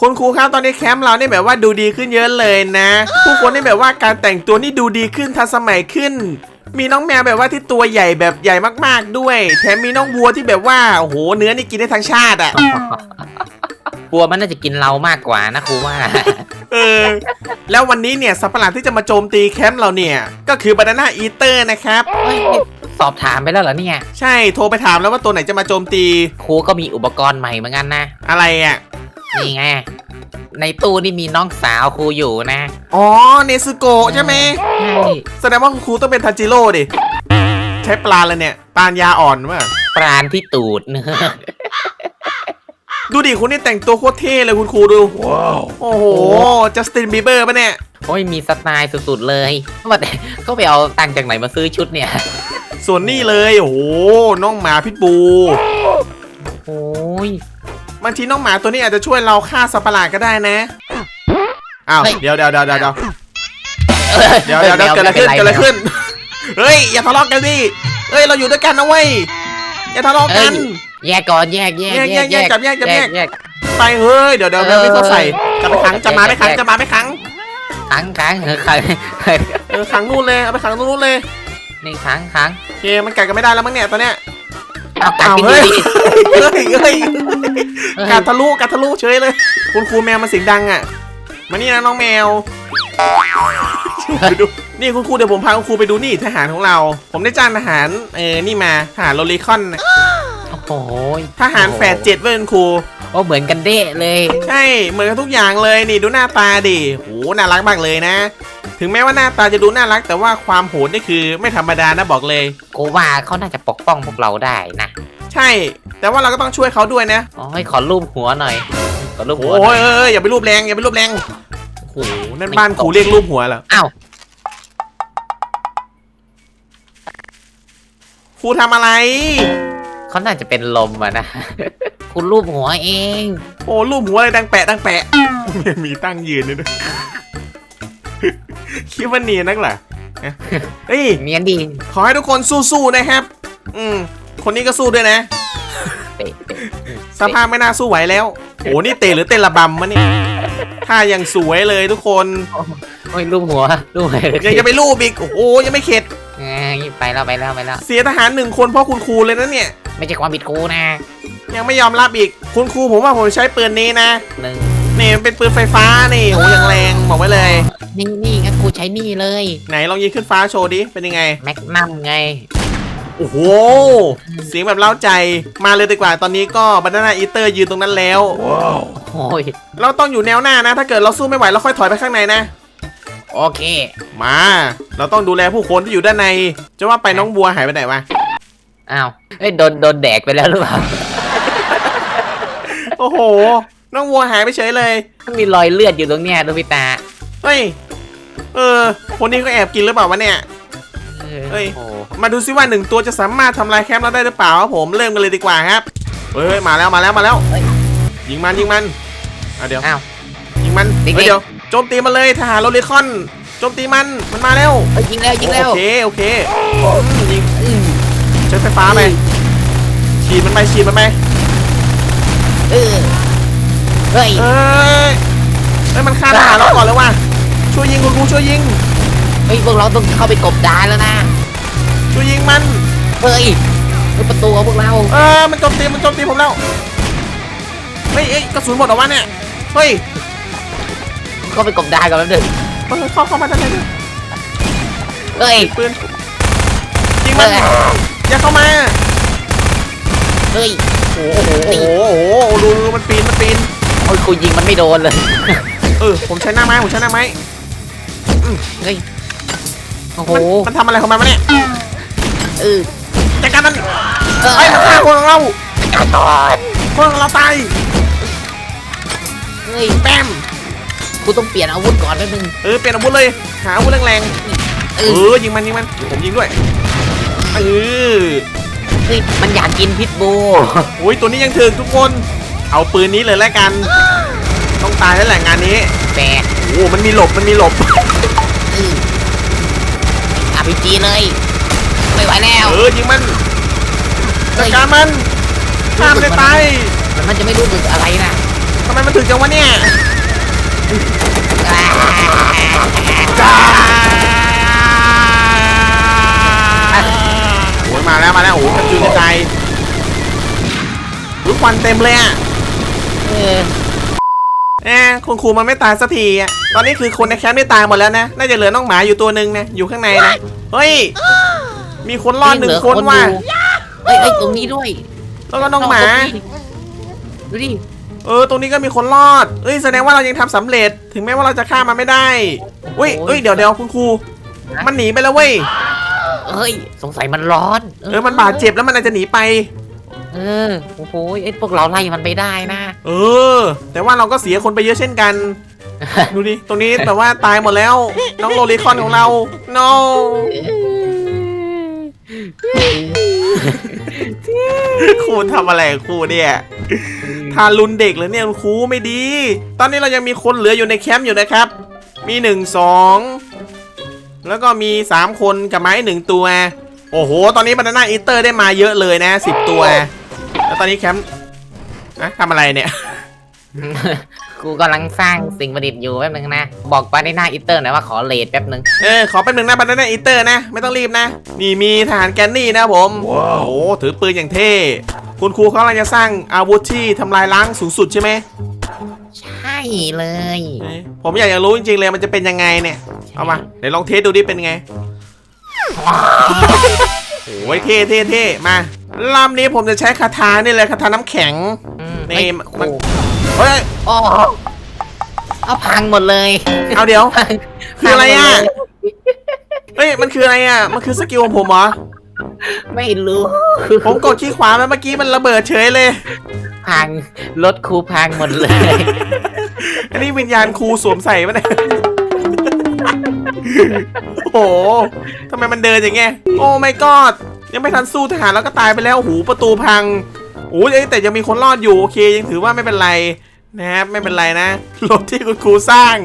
คุณครูครับตอนนี้แคมป์เราเนี่ยแบบว่าดูดีขึ้นเยอะเลยนะ ผู้คนนี่แบบว่าการแต่งตัวนี่ดูดีขึ้นทันสมัยขึ้น มีน้องแมวแบบว่าที่ตัวใหญ่แบบใหญ่มากๆด้วย แถมมีน้องวัวที่แบบว่าโอ้โหเนื้อนี่กินได้ทั้งชาติอะกลัวมันน่าจะกินเรามากกว่านะครูว่า เออ แล้ววันนี้เนี่ยสัตว์ประหลาดที่จะมาโจมตีแคมป์เราเนี่ย ก็คือบานาน่าอีเตอร์นะครับเฮ้ยนี่สอบถามไปแล้วเหรอเนี่ย ใช่โทรไปถามแล้วว่าตัวไหนจะมาโจมตี ครูก็มีอุปกรณ์ใหม่เหมือนกันนะ อะไรอะ นี่ไง ในตู้นี่มีน้องสาวครูอยู่นะอ๋อ เนซึโกะใช่ไหม ใช่แสดงว่าคุณครูต้องเป็นทันจิโร่ดิ ใช้ปลาเลยเนี่ย ปลานยาอ่อนวะปราณที่ตูดเนอะดูดิคุณนี่แต่งตัวโคตรเท่เลยคุณครูดู ว้าว โอ้โห จัสตินบีเบอร์ปะเนี่ย โอ้ยมีสไตล์สุดๆเลยว่าแต่เขาไปเอาตังค์จากไหนมาซื้อชุดเนี่ย ส่วนนี่เลย โอ้โห น้องหมาพิษบู โอ้ย บางทีน้องหมาตัวนี้อาจจะช่วยเราฆ่าสัตว์ประหลาดก็ได้นะอ้าวเดี๋ยวเดี๋ยวเดี๋ยวเดี๋ยวเดี๋ยวเดี๋ยวเกิดอะไรขึ้นเกิดอะไรขึ้น เฮ้ยอย่าทะเลาะกันดิเฮ้ยเราอยู่ด้วยกันนะเว้ยอย่าทะเลาะกันแยกก่อนแยกแยกแยกแยกแยกจับแยกจับแยกไปเฮ้ยเดี๋ยวเดี๋ยวเดี๋ยวไม่เข้าใส่จะไปขังจะมาไม่ขังจะมาไม่ขังขังขังเออขังเออขังนู่นเลยเอาไปขังนู่นเลยนี่ขังขังโอเคมันกัดกันไม่ได้แล้วมั้งเนี่ยตอนเนี้ย เอากัดอ้าวกินเฮ้ยดีเฮ้ยเฮ้ยๆเฮ้ยกัดทะลุกัดทะลุเฉยเลย คุณครูแมวมันเสียงดังอะมานี่นะน้องแมวไปดูนี่คุณครูเดี๋ยวผมพาคุณครูไปดูนี่ทหารของเรา ผมได้จ้างทหารเออนี่มาทหารโรลิคอนน่ะโอ้โหทหารแฝดเจ็ดเว้ยคุณครู โอ้เหมือนกันเด้เลย ใช่เหมือนกันทุกอย่างเลยนี่ดูหน้าตาดิโหน่ารักมากเลยนะ ถึงแม้ว่าหน้าตาจะดูน่ารัก แต่ว่าความโหดนี่คือไม่ธรรมดานะบอกเลย กูว่าเขาน่าจะปกป้องพวกเราได้นะใช่ แต่ว่าเราก็ต้องช่วยเขาด้วยนะโอ้ยขอรูปหัวหน่อยขอรูปโอ้หัวหน่อยยเอ้ยเอ้ยอย่าไปรูปแรงอย่าไปรูปแรงโอ้โหนั่นบ้านครูเรียกรูปหัวเหรออ้าวครูทำอะไร เขาน่าจะเป็นลมอะนะ คุณรูปหัวเอง โอ้รูปหัวอะไรดังแปะดังแปะ มีตั้งยืนด้วยนะ คิดว่าเนียนนักเหรอฮะเฮ้ยเนียนดี ขอให้ทุกคนสู้ๆนะครับ อืมคนนี้ก็สู้ด้วยนะเตะเตะสภาพไม่น่าสู้ไหวแล้วโอ้นี่เตะหรือเต้นระบำมะเนี่ยท่ายังสวยเลยทุกคนโอ้ยรูปหัวรูปหัวยังจะไปรูปอีกโอ้โหยังไม่เข็ดเอ้ยไปแล้วไปแล้วไปแล้วเสียทหารหนึ่งคนเพราะคุณครูเลยนะเนี่ย ไม่ใช่ความผิดกูนะ ยังไม่ยอมรับอีกคุณครูผมว่าผมใช้ปืนนี้นะหนึ่ง นี่มันเป็นปืนไฟฟ้านี่โหยังแรงบอกไว้เลย นี่นี่งั้นกูใช้นี่เลยไหนลองยิงขึ้นฟ้าโชว์ดิเป็นยังไง แม็กนัมไง โอ้โห เสียงแบบเล้าใจมาเลยดีกว่าตอนนี้ก็บานาน่าอีเตอร์ยืนตรงนั้นแล้วโอ้ย เราต้องอยู่แนวหน้านะ ถ้าเกิดเราสู้ไม่ไหวเราค่อยถอยไปข้างในนะ โอเค มา เราต้องดูแลผู้คนที่อยู่ด้านใน จะว่าไปน้องบัวหายไปไหนวะอ้าว เอ้ยโดนโดนแดกไปแล้วหรือเปล่า โอ้โห น้องวัวหายไปเฉยเลย มันมีรอยเลือดอยู่ตรงเนี้ยดูพี่ตาเฮ้ย เออ คนนี้ก็แอบกินหรือเปล่าวะเนี่ย เฮ้ย โอ้โหมาดูซิว่าหนึ่งตัวจะสามารถทำลายแคมป์เราได้หรือเปล่าครับผม เริ่มกันเลยดีกว่าครับ เฮ้ยเฮ้ยมาแล้วมาแล้วมาแล้ว ยิงมันยิงมัน อะเดี๋ยว อ้าว ยิงมันเด็กๆเฮ้ยเดี๋ยว โจมตีมันเลยทหารโรลิคอน โจมตีมัน มันมาแล้ว เอ้ยยิงแล้วยิงแล้วโอเคโอเคอืมยิง อืมใช้ไฟฟ้าไปฉีดมันไปฉีดมันไปเออ เฮ้ยเอ้ยเฮ้ยมันฆ่าทหารเราก่อนเลยว่ะ ช่วยยิงคุณครูช่วยยิง เฮ้ยพวกเราต้องเข้าไปกบดานแล้วนะ ช่วยยิงมัน เฮ้ยเฮ้ยประตูของพวกเรา เออ มันโจมตี มันโจมตีผมแล้ว เฮ้ยเอ้ยกระสุนหมดเหรอวะเนี่ย เฮ้ยเข้าไปกบดานกันแป๊บนึงเออเข้าเข้ามาได้เลยเฮ้ย ปืนยิงมันอย่าเข้ามา เฮ้ย โอ้โห โอ้โห โอ้โห ดูดูมันปีน มันปีน โอ้ยกูยิงมันไม่โดนเลย เออผมใช้หน้าไม้ผมใช้หน้าไม้เฮ้ย โอ้โห มันมันทำอะไรของมันวะเนี่ยเออจัดการมันเออไอ้ยมันฆ่าคนของเรากระตอนคนของเราตายเฮ้ย แปมกูต้องเปลี่ยนอาวุธก่อนแป๊บนึงเออเปลี่ยนอาวุธเลยหาอาวุธแรงเอๆเอออยิงมันยิงมันผมยิงด้วยเออเฮ้ยมันอยากกินพิษบู โอ้ยตัวนี้ยังถึงทุกคน เอาปืนนี้เลยแล้วกัน ต้องตายแล้วแหละงานนี้แปะโอ้มันมีหลบมันมีหลบเอออาพีจีเลย ไม่ไหวแล้วเออยิงมันจัดการมันข้ามเลยตายมันจะไม่รู้สึกอะไรนะทำไมมันถึงจังวะเนี่ยโอ้ยมาแล้วมาแล้วโอ้โหกระจุยกระจายรู้ควันเต็มเลยอะเออเอ๊ะคุณครูมันไม่ตายสักทีอะ ตอนนี้คือคนในแคมป์ได้ตายหมดแล้วนะ น่าจะเหลือน้องหมาอยู่ตัวหนึ่งนะ อยู่ข้างในนะ เฮ้ย มีคนรอดหนึ่งคนว่ะอยู่เอ้ยเอ้ยตรงนี้ด้วย แล้วก็น้องหมา ดูดิ เออ ตรงนี้ก็มีคนรอด เอ้ย แสดงว่าเรายังทำสำเร็จ ถึงแม้ว่าเราจะฆ่ามันไม่ได้อุ้ยเอ้ย เดี๋ยวเดี๋ยวคุณครู มันหนีไปแล้วเว้ย เอ้ย สงสัยมันร้อน เออ มันบาดเจ็บแล้วมันอาจจะหนีไป เออโอ้โหไอ้พวกเราไล่มันไปได้นะ เออ แต่ว่าเราก็เสียคนไปเยอะเช่นกัน ดูดิ ตรงนี้แบบว่าตายหมดแล้ว น้องโลลิคอนของเรา no ครูทำอะไรกับครูเนี่ยทารุณเด็กเหรอเนี่ยครูไม่ดี ตอนนี้เรายังมีคนเหลืออยู่ในแคมป์อยู่นะครับ มีหนึ่งสองแล้วก็มีสามคนกับไม้หนึ่งตัว โอ้โห ตอนนี้บานาน่าอีเตอร์ได้มาเยอะเลยนะสิบตัว แล้วตอนนี้แคมป์อะทำอะไรเนี่ย กูกำลังสร้างสิ่งประดิษฐ์อยู่แป๊บนึงนะ บอกไปในหน้าอินเตอร์หน่อยว่าขอเลทแป๊บนึง เออ ขอแป๊บหนึงนะบานาน่าอีเตอร์นะ ไม่ต้องรีบนะ นี่มีทหารแกนนี่นะผมโอ้โหถือปืนอย่างเท่ คุณครูเขากำลังจะสร้างอาวุธที่ทำลายล้างสูงสุดใช่ไหมใช่เลย เอ้ยผมอยากจะรู้จริงๆเลยมันจะเป็นยังไงเนี่ย เอามาเดี๋ยวลองเทสดูดิเป็นไง โอ้ยเท่เท่เท่มา ลำนี้ผมจะใช้คาถานี่เลยคาถาน้ำแข็งอืมนี่เอ้ยมันโอ้เฮ้ยโอ้เอาพังหมดเลย เอาเดี๋ยว คืออะไรอะพังหมดเลยเฮ้ยมันคืออะไรอะ มันคือสกิลของผมเหรอ ไม่รู้ ผมกดขี้ขวามาเมื่อกี้มันระเบิดเฉยเลย พัง รถครูพังหมดเลย อันนี้วิญญาณครูสวมใส่ปะเนี่ยโอ้โหทำไมมันเดินอย่างเงี้ย โอ้ไม่กอด ยังไม่ทันสู้ทหารแล้วก็ตายไปแล้วหูประตูพังโอ้ยเอ้ยแต่ยังมีคนรอดอยู่โอเคยังถือว่าไม่เป็นไรนะครับไม่เป็นไรนะรถที่คุณครูสร้าง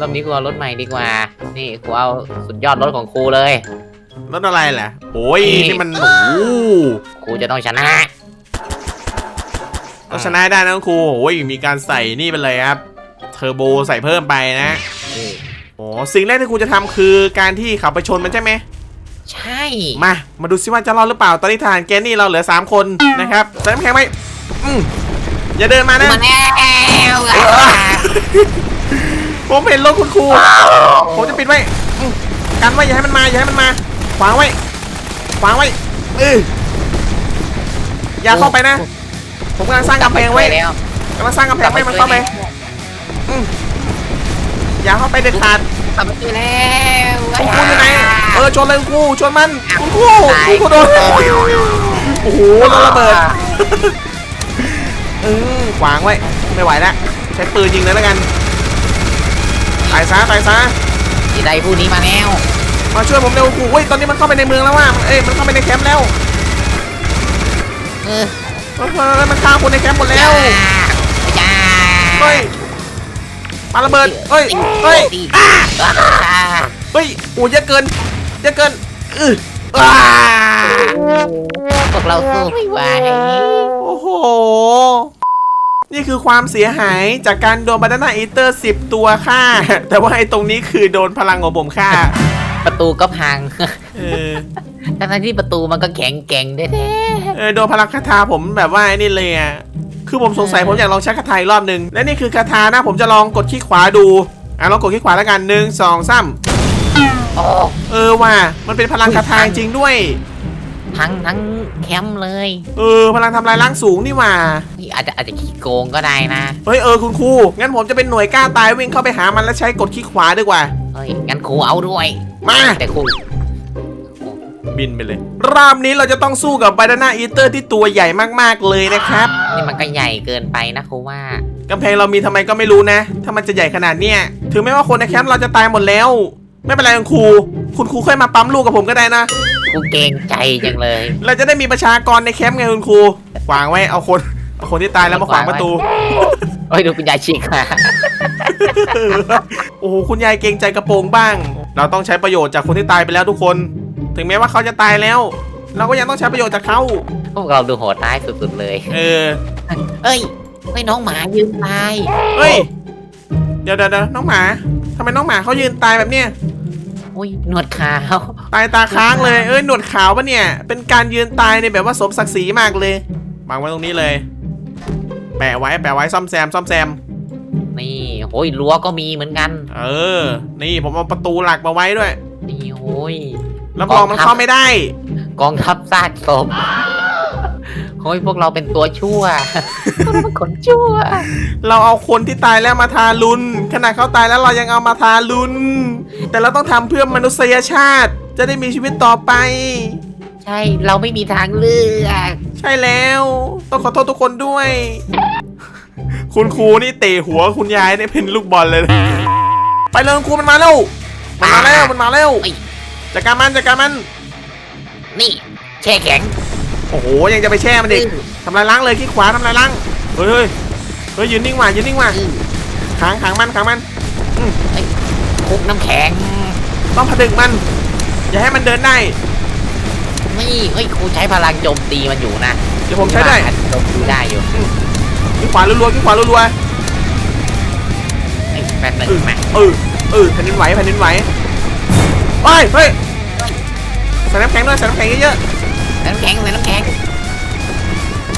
รอบนี้กูเอารถใหม่ดีกว่า นี่กูเอาสุดยอดรถของครูเลย รถอะไรแหละโอ้ยนี่มันโอ้โหครูจะต้องชนะเราชนะได้นะคุณครูโอ้ยมีการใส่นี่ไปเลยครับเทอร์โบใส่เพิ่มไปนะนี่โอ้สิ่งแรกที่ครูจะทำคือการที่ขับไปชนมันใช่ไหม ใช่ มา มาดูซิว่าจะรอดหรือเปล่า ตอนนี้ทหารแกนนี่เราเหลือ 3 คนนะครับใส่น้ำแข็งไว้อืมอย่าเดินมานะ มาแล้วผมเห็นรถคุณครู ผมจะปิดไว้อืมกันไว้อย่าให้มันมาอย่าให้มันมา ขวางไว้ ขวางไว้เอออย่าเข้าไปนะ ผมกำลังสร้างกำแพงไว้แล้วกำลังสร้างกำแพงไว้มันเข้าไปอืมอย่าเข้าไปเด็ดขาดทำไปแล้วคุณครูอยู่ไหน เออชนเลยคุณครูชนมันคุณครูคุณครูโดนโอ้โหโดนระเบิดเออขวางไว้ไม่ไหวแล้วใช้ปืนยิงเลยแล้วกันตายซะตายซะอีไดผู้นี้มาแล้วมาช่วยผมเร็วครูเฮ้ยตอนนี้มันเข้าไปในเมืองแล้วว่าเอ้ยมันเข้าไปในแคมป์แล้วเออเฮ้ยมันฆ่าคนในแคมป์หมดแล้วจ้าเฮ้ยปาระเบิดเฮ้ยเฮ้ยอ่าเฮ้ยโอ้ยเยอะเกิน เยอะเกินเอออ้าพวกเราสู้ไม่ไหวโอ้โห นี่คือความเสียหายจากการโดนบานาน่าอีเตอร์สิบตัวฆ่า แต่ว่าไอ้ตรงนี้คือโดนพลังของผมฆ่า ประตูก็พังเออทั้งๆที่ประตูมันก็แข็งแกร่งแท้เออโดนพลังคาถาผมแบบว่าไอ้นี่เลยอะคือผมสงสัยผมอยากลองใช้คาถาอีกรอบหนึ่งและนี่คือคาถานะผมจะลองกดขี้ขวาดูอะลองกดขี้ขวาแล้วกันหนึ่งสองสามๆ โอ้เออว่ะมันเป็นพลังคาถาจริงด้วยพังทั้งแคมป์เลยเออพลังทำลายล้างสูงนี่หว่า นี่อาจจะอาจจะขี้โกงก็ได้นะ เฮ้ยเออคุณครูงั้นผมจะเป็นหน่วยกล้าตายวิ่งเข้าไปหามันแล้วใช้กดขี้ขวาดีกว่า เฮ้ยงั้นครูเอาด้วยมา แต่ครูบินไปเลยรอบนี้เราจะต้องสู้กับบานาน่าอีเตอร์ที่ตัวใหญ่มากๆเลยนะครับนี่มันก็ใหญ่เกินไปนะครูว่ากำแพงเรามีทำไมก็ไม่รู้นะ ถ้ามันจะใหญ่ขนาดเนี้ยถึงแม้ว่าคนในแคมป์เราจะตายหมดแล้ว ไม่เป็นไรคุณครู คุณครูค่อยมาปั๊มลูกกับผมก็ได้นะครูเกรงใจจังเลย เราจะได้มีประชากรในแคมป์ไงคุณครูขวางไว้เอาคนเอาคนที่ตายแล้วมาขวางประตู โอ้ยดูคุณยายฉีกมาโอ้โหคุณยายเกรงใจกระโปรงบ้าง เราต้องใช้ประโยชน์จากคนที่ตายไปแล้วทุกคน ถึงแม้ว่าเขาจะตายแล้ว เราก็ยังต้องใช้ประโยชน์จากเขาพวกเราดูโหดร้ายสุดๆเลย เออเอ้ยไม่น้องหมายืนตาย เฮ้ย เดี๋ยวเดี๋ยวเดี๋ยวน้องหมาทำไมน้องหมาเขายืนตายแบบเนี้ย อุ้ยหนวดขาว ตายตาค้างเลยเอ้ยหนวดขาวปะเนี่ย เป็นการยืนตายในแบบว่าสมศักดิ์ศรีมากเลยวางไว้ตรงนี้เลย แปะไว้แปะไว้ซ่อมแซมซ่อมแซม นี่โอ้ยรั้วก็มีเหมือนกัน เออ นี่ผมเอาประตูหลักมาไว้ด้วย นี่โอ้ยรับรองมันเข้าไม่ได้ กองทัพซากศพ โอ้ยพวกเราเป็นตัวชั่วพวกเราเป็นคนชั่ว เราเอาคนที่ตายแล้วมาทารุนขณะเขาตายแล้วเรายังเอามาทารุนแต่เราต้องทำเพื่อมนุษยชาติ จะได้มีชีวิตต่อไป ใช่เราไม่มีทางเลือกใช่แล้ว ต้องขอโทษทุกคนด้วย คุณครูนี่เตะหัวคุณยายเนี่ยเป็นลูกบอลเลยนะไปเลยคุณครูมันมาแล้วมันมาแล้วมันมาแล้วจัดการมันจัดการมันนี่แช่แข็งโอ้โหยังจะไปแช่มันเด็กทำลายล้างเลยขี้ขวาทำลายล้างเฮ้ยเฮ้ยเฮ้ยยืนนิ่งว่ะยืนนิ่งว่ะอื้อขังขังมันขังมันคุกน้ำแข็ง ต้องผดึกมัน อย่าให้มันเดินได้นี่เฮ้ยครูใช้พลังโจมตีมันอยู่นะเดี๋ยวผมใช้ได้โจมตีได้อยู่ขี้ขวารัวๆขี้ขวารัวไอ้แป๊บหนึงนะๆเออเออแผ่นดินไหวแผ่นดินไหวเฮ้ยเฮ้ยใส่น้ำแข็งด้วยใส่น้ำแข็งเยอะ น้ำแข็งเลยน้ำแข็ง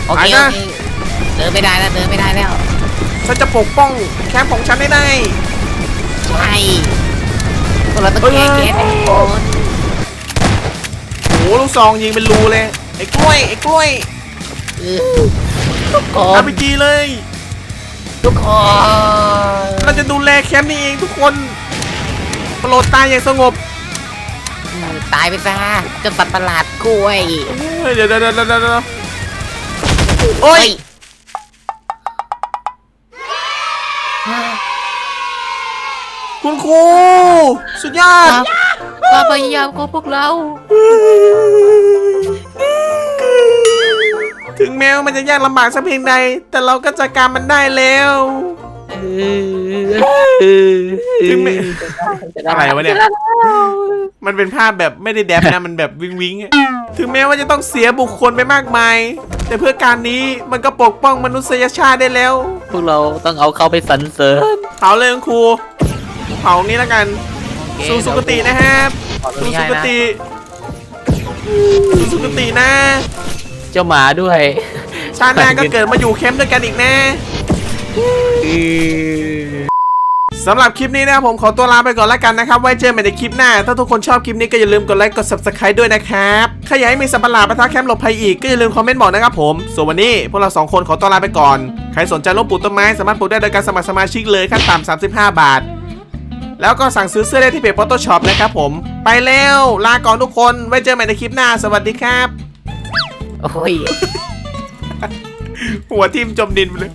โอเคไปโอนะเคเดินไม่ได้แล้วเดินไม่ได้แล้วๆฉันจะปกป้องแคมป์ของฉันให้ได้ใช่พวกเราต้องเฮ้ยแก้แค้นให้ทุกคนโอ้โหลูกซองยิงเป็นรูเลยไอ้กล้วยไอ้กล้วยเออทุกคอานพีจีเลย ทุกคนเราจะดูแลแคมป์นี้เองทุกคนโปรดตายอย่างสงบอืม ตายไปซะเจ้าสัตว์ประหลาดกล้วยเฮ้ยเดี๋ยวเดี๋ยวเดี๋ยวเดี๋ยวเดี๋ยวโอ้ยเฮ้ยคุณครูสุดยอดความพยายามของพวกเรา ถึงแม้ว่ามันจะยากลำบากสักเพียงใด แต่เราก็จัดการมันได้แล้ว ถึงแม้อะไรวะเนี่ย มันเป็นภาพแบบไม่ได้แดบนะ มันแบบวิงวิงอะถึงแม้ว่าจะต้องเสียบุคคลไปมากมาย แต่เพื่อการนี้มันก็ปกป้องมนุษยชาติได้แล้ว พวกเราต้องเอาเข้าไปสรรเสริญเผาเลยคุณครู เผานี้แล้วกัน สู่สุคตินะครับสู่สุคติสู่สุคตินะ เจ้าหมาด้วยชาติหน้าก็เกิดมาอยู่แคมป์ด้วยกันอีกแนะ สำหรับคลิปนี้นะครับผมขอตัวลาไปก่อนแล้วกันนะครับ ไว้เจอกันในคลิปหน้า ถ้าทุกคนชอบคลิปนี้ก็อย่าลืมกดไลค์กด subscribe ด้วยนะครับใครอยากให้มีสัมปลาประทักแคมป์หลบภัยอีกก็อย่าลืมคอมเมนต์บอกนะครับผม ส่วนวันนี้พวกเราสองคนขอตัวลาไปก่อน ใครสนใจร่วมปลูกต้นไม้สามารถปลูกได้โดยการสมัครสมาชิกเลยขั้นต่ำ35 บาท แล้วก็สั่งซื้อเสื้อได้ที่เพจ Photoshop นะครับผม ไปแล้วลาก่อนทุกคน ไว้เจอกันในคลิปหน้า สวัสดีครับ โอ้ย หัวทิ่มจมดินไปเลย